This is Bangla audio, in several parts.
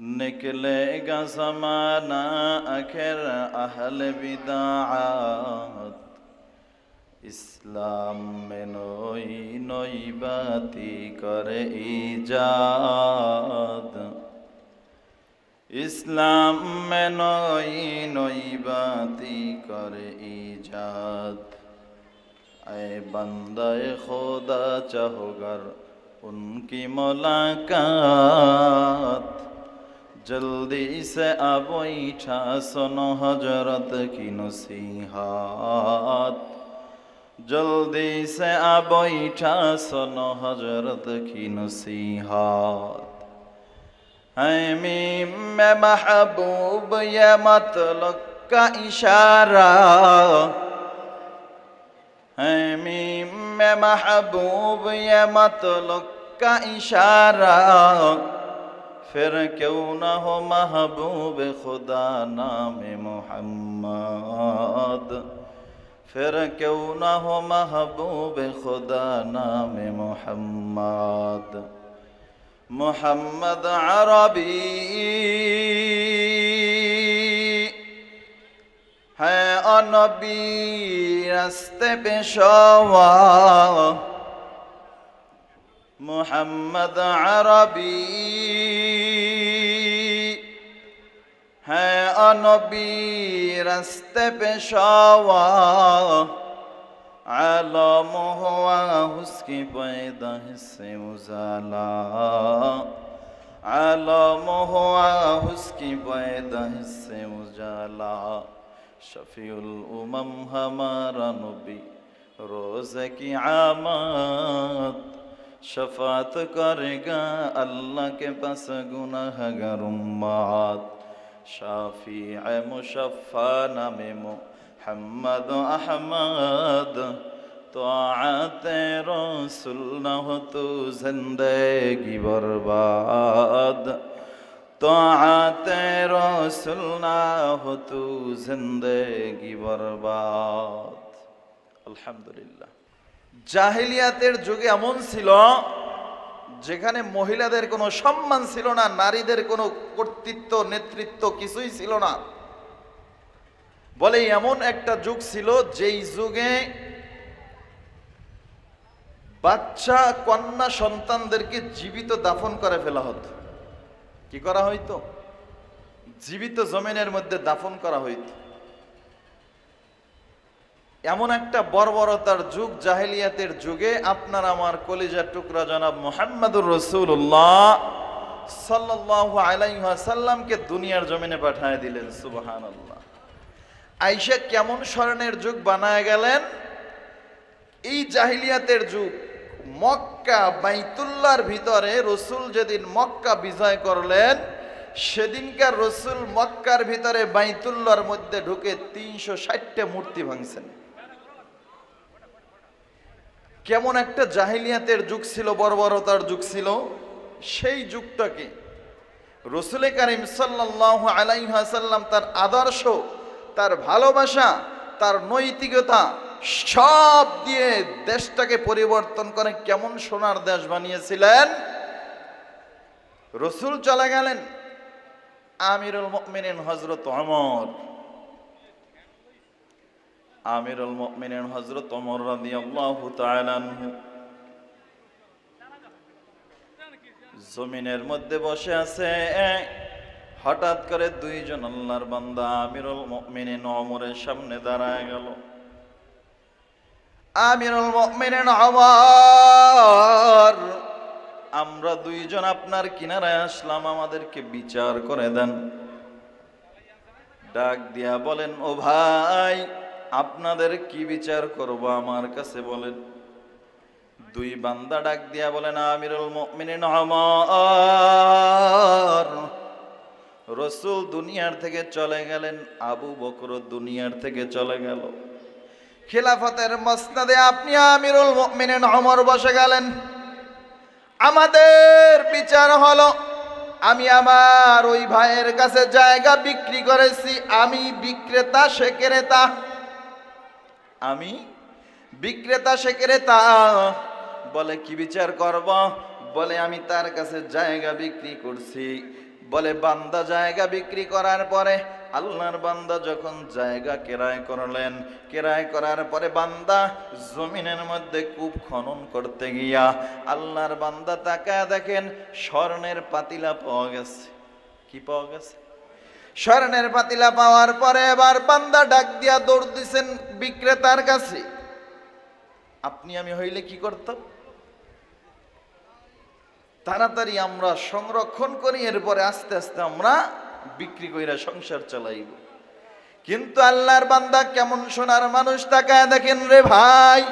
निकलेगा समाना आखिर अहल बिदात ইসলাম মে নই নই বাতি করে ইজাদ ইসলাম মে নই নই বাতি করে ইজাদ আয় বন্দায় খোদা চাহোগর উনকি মোলাকাত जल्दी से अबैठा सुनो हजरत की नसीहत जल्दी से अबैठा सुनो हजरत की नसीहत हमीम में महबूब ये मतलब का इशारा हमीम में महबूब ये मतलब का इशारा پھر کیوں نہ ہو محبوب خدا نام محمد پھر کیوں نہ ہو محبوب خدا نام محمد محمد عربی ہے انبی رستے پہ شوا محمد عربی হ্যাঁ অনবী, রাস্তে পেশাওয়া, আলম হওয়া, হুসকি পয়দা হিসে উজালা। আলম হওয়া, হুসকি পয়দা হিসে উজালা। শফিউল উমম হমারা নবী, রোজ কি আমদ শফাত করেগা আল্লাহ কে পাস গুনাহগার উম্মাদ। شافيع مشفى نمم محمد احمد طاعت رسول نہ ہو تو زندگی برباد طاعت رسول نہ ہو تو زندگی برباد আলহামদুলিল্লাহ জাহিলিয়াতের যুগে এমন ছিল যেখানে মহিলাদের কোনো সম্মান ছিল না, নারীদের কোনো কর্তৃত্ব, নেতৃত্ব কিছুই ছিল না। বলে এমন একটা যুগ ছিল যেই যুগে বাচ্চা, কন্যা সন্তানদেরকে জীবিত দাফন করে ফেলা হতো। কি করা হইতো? জীবিত জমিনের মধ্যে দাফন করা হইতো। এমন একটা বর্বরতার যুগ, জাহেলিয়াতের যুগে, আপনার আমার কলিজার টুকরা জনাব মোহাম্মদুর রসুল্লাহ সাল্লাহ আলাইসাল্লামকে দুনিয়ার জমিনে পাঠায় দিলেন সুবাহান আল্লাহ আইসা কেমন স্মরণের যুগ বানায় গেলেন? এই জাহিলিয়াতের যুগ, মক্কা বাইতুল্লার ভিতরে রসুল যেদিন মক্কা বিজয় করলেন, সেদিনকার রসুল মক্কার ভিতরে বাইতুল্লার মধ্যে ঢুকে তিনশো ষাটটা মূর্তি ভাঙছেন। কেমন একটা জাহিলিয়াতের যুগ ছিল, বর্বরতার যুগ ছিল, সেই যুগটাকে রসুলে কারিম সাল্লাহ আলাইহাসাল্লাম তার আদর্শ, তার ভালোবাসা, তার নৈতিকতা সব দিয়ে দেশটাকে পরিবর্তন করে কেমন সোনার দেশ বানিয়েছিলেন? রসুল চলে গেলেন আমিরুল মিনিন হজরত অমর আমিরুল মিনিন হজরত অমর রাদিয়াল্লাহু তাআলা জমিনের মধ্যে বসে আছে, হঠাৎ করে দুইজন আল্লাহর বান্দা আমিরুল মুমিনিন অমরের সামনে দাঁড়ায় গেল। আমিরুল মুমিনিন অমর আমরা দুইজন আপনার কিনারায় আসলাম, আমাদেরকে বিচার করে দেন। ডাক দিয়া বলেন, ও ভাই আপনাদের কি বিচার করব আমার কাছে বলেন। দুই বান্দা ডাক দিয়া বলেন, আমিরুল রসুল দুনিয়ার থেকে চলে গেলেন, আবু বকর দুনিয়ার থেকে চলে গেল। খিলাফতের মসনাদে আপনি আমিরুল মুমিনিন অমর বসে গেলেন। আমাদের বিচার হলো, আমি আমার ওই ভাইয়ের কাছে জায়গা বিক্রি করেছি, আমি বিক্রেতা, সে ক্রেতা। আমি বিক্রেতা সে ক্রেতা। বলে, কি বিচার করব? বলে, আমি তার কাছে জায়গা বিক্রি করছি। বলে, বান্দা জায়গা বিক্রি করার পরে আল্লাহর বান্দা যখন জায়গা কেরায় করলেন, কেরায় করার পরে বান্দা জমিনের মধ্যে কূপ খনন করতে গিয়া আল্লাহর বান্দা তাকায় দেখেন স্বর্ণের পাতিলা পাওয়া গেছে। কি পাওয়া গেছে? স্বর্ণের পাতিলা পাওয়ার পরে এবার বান্দা ডাক দিয়া দৌড় দিছেন বিক্রেতার কাছে। আপনি আমি হইলে কি করতাম? তাড়াতাড়ি আমরা সংরক্ষণ করি, এরপরে আস্তে আস্তে আমরা বিক্রি কইরা সংসার চালাইব। কিন্তু আল্লাহর বান্দা কেমন সোনার মানুষ তাকায় দেখেন রে ভাই।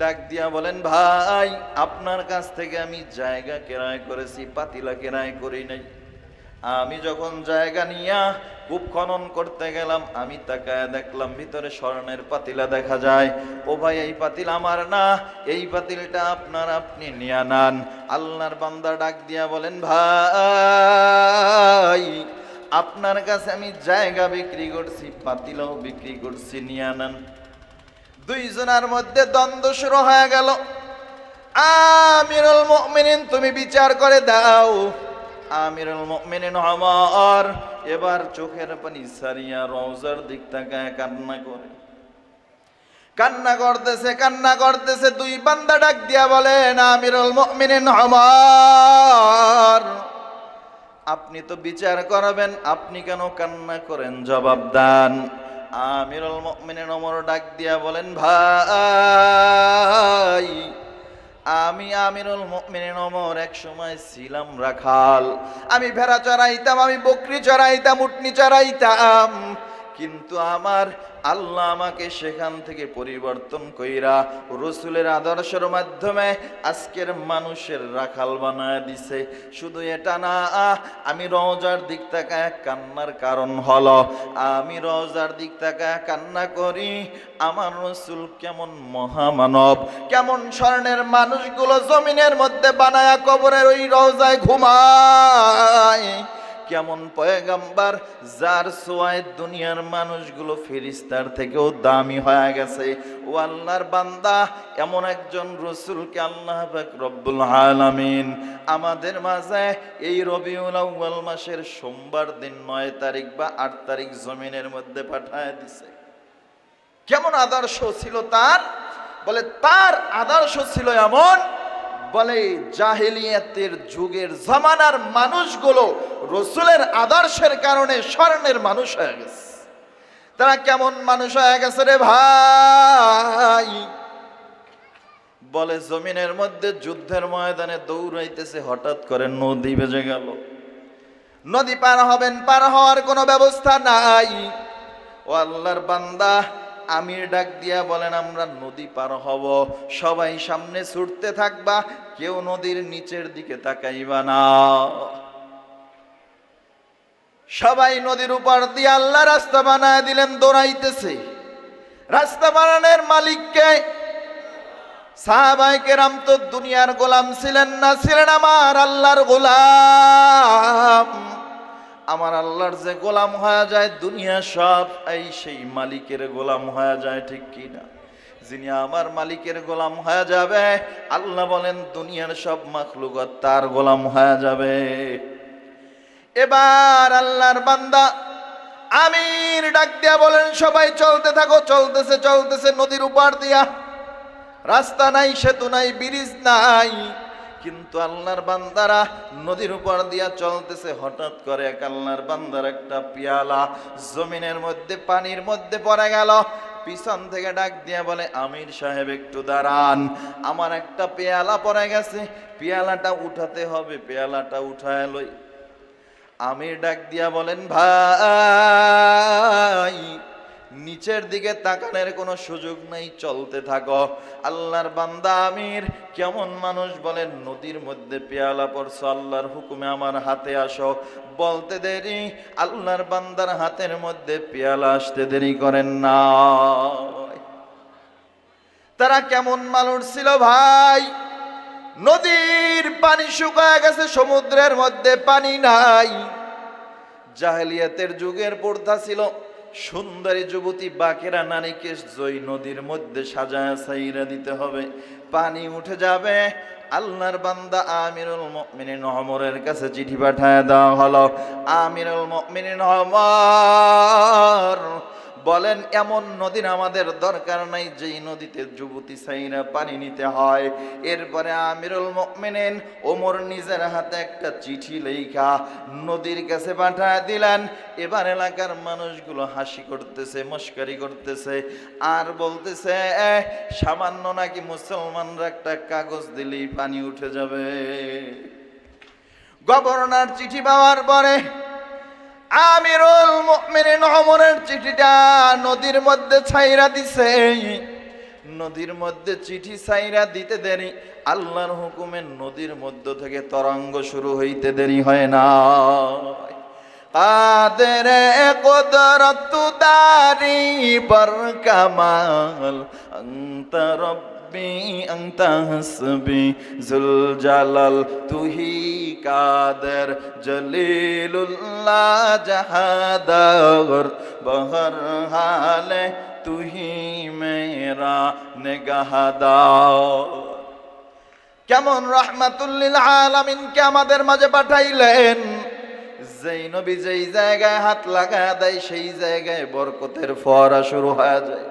ডাক দিয়া বলেন, ভাই, আপনার কাছ থেকে আমি জায়গা কেনায় করেছি, পাতিলা কেনায় করি নাই। আমি যখন জায়গা নিয়া কূপ খনন করতে গেলাম, আমি তাকায় দেখলাম ভিতরে স্বর্ণের পাতিলা দেখা যায়। ও ভাই, এই পাতিল আমার না, এই পাতিলটা আপনার আপনি নিয়া নান। আল্লাহর বান্দা ডাক দিয়া বলেন, ভাই, আপনার কাছে আমি জায়গা বিক্রি করছি, পাতিলাও বিক্রি করছি, নিয়া নান। দুইজনের মধ্যে দ্বন্দ্ব শুরু হয়ে গেল। আমিরুল মুমিনিন, তুমি বিচার করে দাও। আমিরুল মুমিনিন আমার এবার চোখের পানি সারিয়া রওজার দিক তাকায় কান্না করে। কান্না করতেছে কান্না করতেছে, দুই বান্দা ডাক দিয়া বলেন আমিরুল মুমিনিন আমার আপনি তো বিচার করাবেন, আপনি কেন কান্না করেন? জবাব দান। আমিরুল মুমিনিন ওমর ডাক দিয়া বলেন, ভাই আমি আমিরুল মুমিনিন ওমর এক সময় ছিলাম রাখাল। আমি ভেড়া চড়াইতাম, আমি বকরি চড়াইতাম, উটনি চড়াইতাম। কিন্তু আমার আল্লাহ আমাকে সেখান থেকে পরিবর্তন কইরা রসুলের আদর্শের মাধ্যমে আজকের মানুষের রাখাল বানায় দিছে। শুধু এটা না, আমি রওজার দিক তাকায় কান্নার কারণ হলো, আমি রওজার দিক তাকায় কান্না করি, আমার রসুল কেমন মহামানব, কেমন স্বর্ণের মানুষগুলো জমিনের মধ্যে বানায়া কবরের ওই রওজায় ঘুমায়। কেমন পয়গাম্বার, যার সোয়ায় দুনিয়ার মানুষগুলো ফেরিস্তার থেকেও দামি হয়ে গেছে। ও আল্লাহর বান্দা, এমন একজন রসুলকে আল্লাহ রব্বুল আলামিন আমাদের মাঝে এই রবিউল আউয়াল মাসের সোমবার দিন নয় তারিখ বা আট তারিখ জমিনের মধ্যে পাঠায় দিছে। কেমন আদর্শ ছিল তার? বলে, তার আদর্শ ছিল এমন বলে, জাহেলিয়াতের যুগের জামানার মানুষগুলো রসুলের আদর্শের কারণে স্বর্ণের মানুষ হয়ে গেছে। তারা কেমন মানুষ হয়ে গেছে রে ভাই? বলে, জমিনের মধ্যে যুদ্ধের ময়দানে দৌড়াইতেছে, হঠাৎ করে নদী বেজে গেল। নদী পার হবেন, পার হওয়ার কোনো ব্যবস্থা নাই। ও আল্লাহর বান্দা আমির ডাক দিয়া বলেন, আমরা নদী পার হব। সবাই সামনে ছুটতে থাকবা, কেউ নদীর নিচের দিকে তাকাইবা না। সবাই নদীর উপর দিয়ে আল্লাহ রাস্তা বানায় দিলেন, দৌড়াইতেছে। রাস্তা বানানোর মালিককে সাহাবাইকে রাম তো দুনিয়ার গোলাম ছিলেন না, ছিলেন আমার আল্লাহর গোলাম। আমার আল্লাহর যে গোলাম হয়ে যায়, দুনিয়া সব এই সেই মালিকের গোলাম হয়ে যায়, ঠিক কি না? যিনি আমার মালিকের গোলাম হয়ে যাবে, আল্লাহ বলেন, দুনিয়ার সব মাখলুকত তার গোলাম হয়ে যাবে। এবার আল্লাহর বান্দা আমির ডাক দিয়া বলেন, সবাই চলতে থাকো, চলতেছে চলতেছে, নদীর উপর দিয়া। রাস্তা নাই, সেতু নাই, ব্রিজ নাই। কিন্তু আল্লাহর বান্দারা নদীর উপর দিয়া চলতেছে, হঠাৎ করে এক আল্লাহর বান্দার একটা পিয়ালা জমিনের মধ্যে, পানির মধ্যে পড়ে গেল। পিছন থেকে ডাক দিয়া বলে, আমির সাহেব, একটু দাঁড়ান। আমার একটা পেয়ালা পড়ে গেছে। পেয়ালাটা উঠাতে হবে, পেয়ালাটা উঠায় লই। আমির ডাক দিয়া বলেন, ভাই নিচের দিকে তাকানোর কোনো সুযোগ নেই, চলতে থাকো। আল্লাহর বান্দা আমির, কেমন মানুষ বলেন নদীর মধ্যে পেয়ালা পড়ছো, আল্লাহর হুকুমে আমার হাতে আসো। বলতে দেরি, আল্লাহর বান্দার হাতের মধ্যে পেয়ালা আসতে দেরি করেন না। তারা কেমন মানুষ ছিল ভাই? নদীর পানি শুকায় গেছে, সমুদ্রের মধ্যে পানি নাই। জাহেলিয়াতের যুগের পর্দা ছিল সুন্দরী যুবতী বাকেরা নারীকে জয় নদীর মধ্যে সাজায় সাইরা দিতে হবে। পানি উঠে যাবে। আল্লাহর বান্দা আমিরুল মুমিনিন ওমরের কাছে চিঠি পাঠায় দেওয়া হলো। আমিরুল মুমিনিন ওমর বলেন, এমন নদীর আমাদের দরকার নাই যেই নদীতে যুবতী সাইরা পানি নিতে হয়। এরপরে আমিরুল মুমিনিন ওমর নিজের হাতে একটা চিঠি লেখা নদীর কাছে পাঠায় দিলেন। এবার এলাকার মানুষগুলো হাসি করতেছে, মস্কারি করতেছে আর বলতেছে সামান্য নাকি মুসলমানরা একটা কাগজ দিলেই পানি উঠে যাবে। গভর্নর চিঠি পাওয়ার পরে আমিরুল মুমিনিন ওমরের চিঠিটা নদীর মধ্যে ছাইরা দিছে। নদীর মধ্যে চিঠি ছাইরা দিতে দেরি, আল্লাহর হুকুমে নদীর মধ্য থেকে তরঙ্গ শুরু হইতে দেরি হয় না। কাদের কুদরত দারি বর কামাল অন্ত হসবি জুল জালাল তুহি কাদের, জলিলুল্লাহ জাহাদর, বহর হালে তুহি মেরা নেগাহাদার। কেমন রহমাতুল্লিল আলামিনকে আমাদের মাঝে পাঠাইলেন? যেই নবী যেই জায়গায় হাত লাগা দেয়, সেই জায়গায় বরকতের ফরা শুরু হয়ে যায়।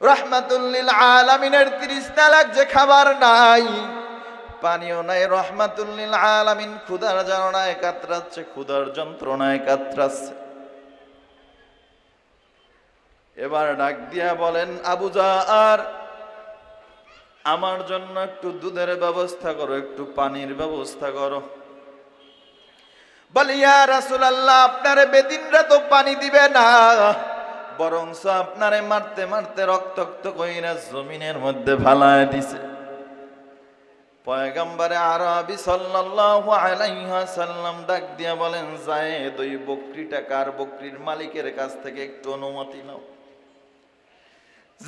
রহমাতুল্লিল আলামিনের তিরিশ তালাক যে খাবার নাই। পানিও নাই রহমাতুল্লিল আলামিন, ক্ষুধার জানায় কাতরাচ্ছে ক্ষুধার যন্ত্রণায় কাতরাচ্ছে এবার ডাক দিয়া বলেন, আবু আর আমার জন্য একটু দুধের ব্যবস্থা করো, একটু পানির ব্যবস্থা করো। বলি, ইয়া রাসূলুল্লাহ, আপনারে বেদিনরা তো পানি দিবে না। বরং আপনারে মারতে মারতে রক্তাক্ত কইরা জমিনের মধ্যে ফালায় দিছে। পয়গম্বরে আরবি সাল্লাল্লাহু আলাইহি সাল্লাম ডাক দিয়া বলেন, জায়েদ, ওই বকরিটা কার? বকরির মালিকের কাছ থেকে একটু অনুমতি নাও।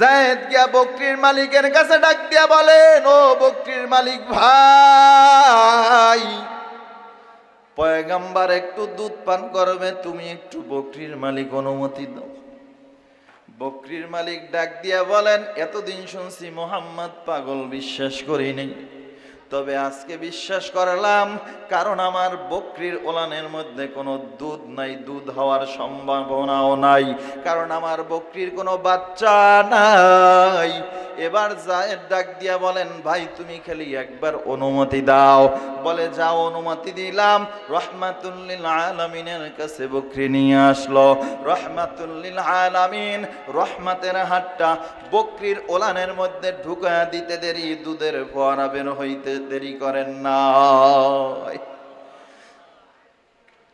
জায়েদ গিয়া বকরির মালিকের কাছে ডাক দিয়া বলেন, ও বকরির মালিক ভাই, পয়গাম্বার একটু দুধ পান করবে, তুমি একটু বকরির মালিক অনুমতি দাও। বকরির মালিক ডাক দিয়া বলেন এতদিন শুনছি মোহাম্মদ পাগল বিশ্বাস করি নেই। তবে আজকে বিশ্বাস করলাম, কারণ আমার বকরির ওলানের মধ্যে কোনো দুধ নাই, দুধ হওয়ার সম্ভাবনাও নাই, কারণ আমার বকরির কোনো বাচ্চা নাই। এবার জায়েদ ডাক দিয়া বলেন, ভাই, তুমি খালি একবার অনুমতি দাও। বলে, যাও, অনুমতি দিলাম। রহমাতুল্লিল আলামিনের কাছে বকরি নিয়ে আসলো। রহমাতুল্লিল আলামিন রহমাতের হাতটা বকরির ওলানের মধ্যে ঢুকা দিতে দেরি, দুধের ফোয়ারা বের হইতে দেরি করেন না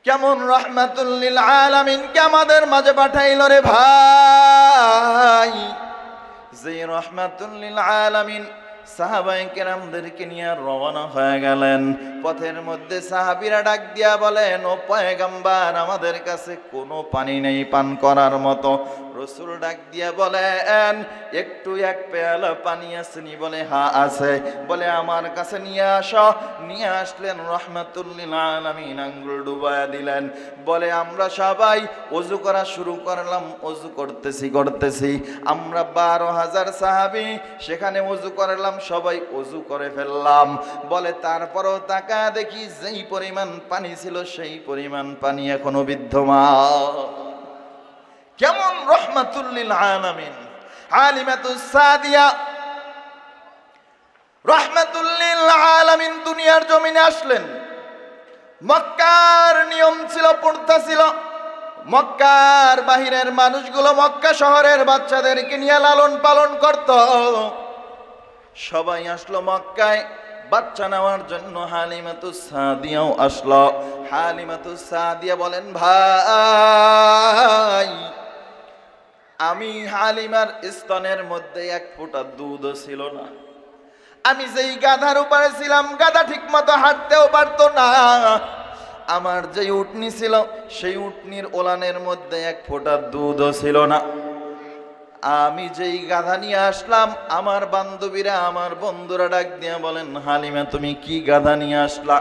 কেমন রহমাতুল্লিল আলামিনকে আমাদের মাঝে পাঠাইল রে ভাই? যে রহমাতুল্লিল আলামিন সাহাবাই কেরামদেরকে নিয়ে রওনা হয়ে গেলেন। পথের মধ্যে সাহাবিরা ডাক দিয়া বলেন, ও পয়গাম্বার, আমাদের কাছে কোনো পানি নেই পান করার মতো। রসুল ডাক দিয়া বলেন, একটু এক পেয়ালা পানি আসেনি বলে হা আছে। বলে, আমার কাছে নিয়ে আসো। নিয়ে আসলেন, রহমাতুল্লিল আঙ্গুল ডুবায়া দিলেন। বলে, আমরা সবাই অজু করা শুরু করলাম, অজু করতেছি করতেছি। আমরা বারো হাজার সাহাবি, সেখানে অজু করলাম সবাই অজু করে ফেললাম। বলে, তারপরও তাকা দেখি যেই পরিমাণ পানি ছিল, সেই পরিমাণ পানি এখনও বিদ্যমান। কেমন রহমাতুল্লিল জমিনে আসলেন। মক্কার নিয়ম ছিল ছিল। মক্কার বাহিরের মানুষগুলো মক্কা শহরের বাচ্চাদেরকে নিয়ে লালন পালন করত। সবাই আসলো মক্কায়। বাচ্চা নেওয়ার জন্য হালিমাতু সাদিয়াও আসলো। হালিমাতু সাদিয়া বলেন, ভাই, আমি হালিমার স্তনের মধ্যে এক ফোঁটা দুধও ছিল না। আমি যেই গাধার উপরে ছিলাম, গাধা ঠিক মতো হাঁটতেও পারতো না। আমার যে উটনি ছিল, সেই উটনির ওলানের মধ্যে এক ফোঁটা দুধও ছিল না। আমি যেই গাধা নিয়ে আসলাম, আমার বান্ধবীরা, আমার বন্ধুরা ডাক দিয়া বলেন, হালিমা, তুমি কি গাধা নিয়ে আসলা?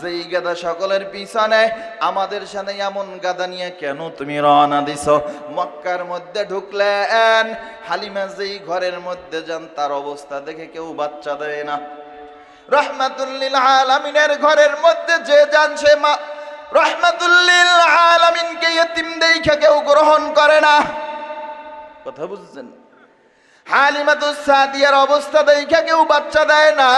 যেই গাধা সকলের পিছনে, আমাদের সাথে এমন গাধা নিয়ে কেন তুমি রওনা দিছ? মক্কার মধ্যে ঢুকলেন। হালিমা যেই ঘরের মধ্যে যান, তার অবস্থা দেখে কেউ বাচ্চা দেয় না। রহমাতুল্লিল আলামিনের ঘরের মধ্যে যে যান, সে মা রহমাতুল্লিল আলামিনকে ইতিম দেখে কেউ গ্রহণ করে না। কথা বুঝছেন? হালিমাতুস সাদিয়ার অবস্থা দেখে কেউ বাচ্চা দেয় না।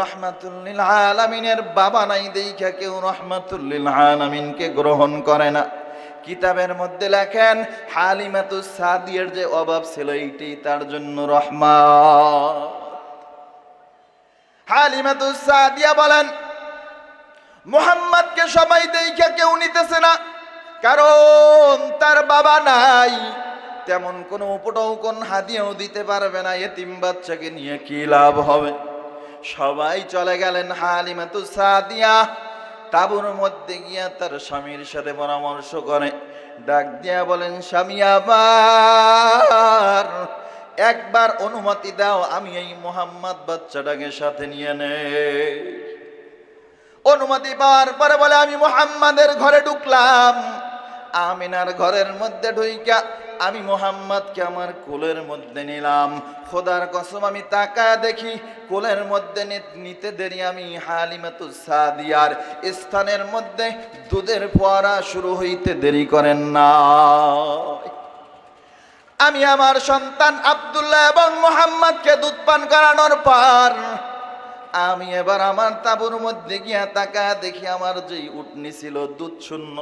রহমাতুল্লিল আলামিনের বাবা নাই দেখে কেউ রহমাতুল্লিল আলামিনকে গ্রহণ করে না। কিতাবের মধ্যে লেখেন, হালিমাতুস সাদিয়ার যে অভাব ছিল এইটাই তার জন্য রহমত। হালিমাতুস সাদিয়া বলেন, মোহাম্মদকে সবাই দেখে কেউ নিতেছে না, কারণ তার বাবা নাই। তেমন কোনো উপটৌকন হাদিয়াও দিতে পারবে না, এতিম বাচ্চাকে নিয়ে কি লাভ হবে? সবাই চলে গেলেন হালিমাতু সাদিয়া। তাবুর মধ্যে গিয়া তার স্বামীর সাথে পরামর্শ করে। ডাক দিয়া বলেন, স্বামী আবার, একবার অনুমতি দাও, আমি এই মোহাম্মদ বাচ্চাটাকে সাথে নিয়ে নে অনুমতি পাওয়ার পরে বলে, আমি মোহাম্মদের ঘরে ঢুকলাম। আমিনার ঘরের মধ্যে ঢুইকা আমি মোহাম্মদকে আমার কোলের মধ্যে নিলাম। খোদার কসম, আমি তাকা দেখি কোলের মধ্যে নিতে দেরি আমি হালিমাতু সাদিয়ার। স্থানের মধ্যে দুধের ফোয়ারা শুরু হইতে দেরি করেন না। আমি আমার সন্তান আব্দুল্লাহ এবং মোহাম্মদকে দুধ পান করানোর পর আমি এবার আমার তাবুর মধ্যে গিয়া তাকা দেখি আমার যেই উটনি ছিল দুধ শূন্য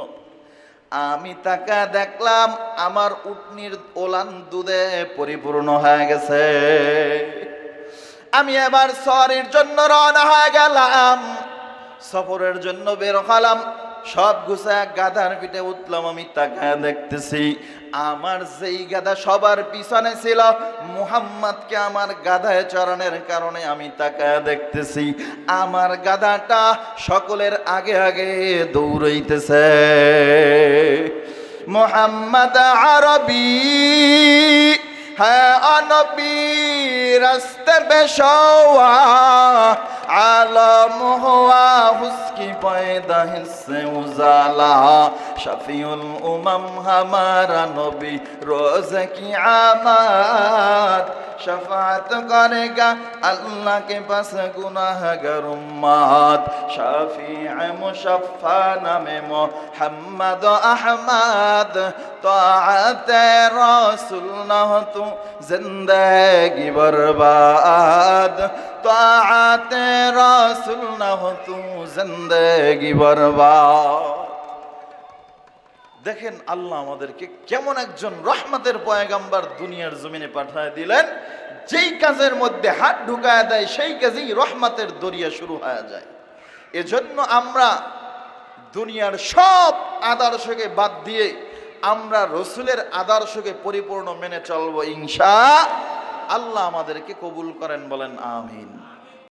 আমি তাকে দেখলাম আমার উটনির ওলান দুধে পরিপূর্ণ হয়ে গেছে। আমি এবার সরির জন্য রওনা হয়ে গেলাম। সফরের জন্য বের হলাম। সব গুছায় গাধার পিঠে উঠলাম, আমি তাকা দেখতেছি, আমার যেই গাধা সবার পিছনে ছিল, মুহাম্মদকে আমার গাধায় চরণের কারণে আমি তাকা দেখতেছি, আমার গাধাটা সকলের আগে আগে দৌড়াইতেছে। মোহাম্মদ আরবি হ্যাঁ অনবী রাস্তে বেশওয়া আলম হোয়া হুসকি পয়দা হিসে উজালা। শফিউল নবী রোজে কি আমার শফাত করে গা আল্লাহকে পাস গুনাহগর উম্মাত শফি আমু শফা নামে মো হাম্মাদ আহমাদ। তো আতে রসুল নহ তু জিন্দেগি তো আতে রাসুল না ہو تو زندگی দেখেন আল্লাহ আমাদেরকে কেমন একজন রহমতের পয়গাম্বার দুনিয়ার জমিনে পাঠায় দিলেন, যেই কাজের মধ্যে হাত ঢুকায় দেয়, সেই কাজেই রহমতের দরিয়া শুরু হয়ে যায়। এজন্য আমরা দুনিয়ার সব আদর্শকে বাদ দিয়ে আমরা রসুলের আদর্শকে পরিপূর্ণ মেনে চলব, ইনশা আল্লাহ আমাদেরকে কবুল করেন, বলেন আমিন।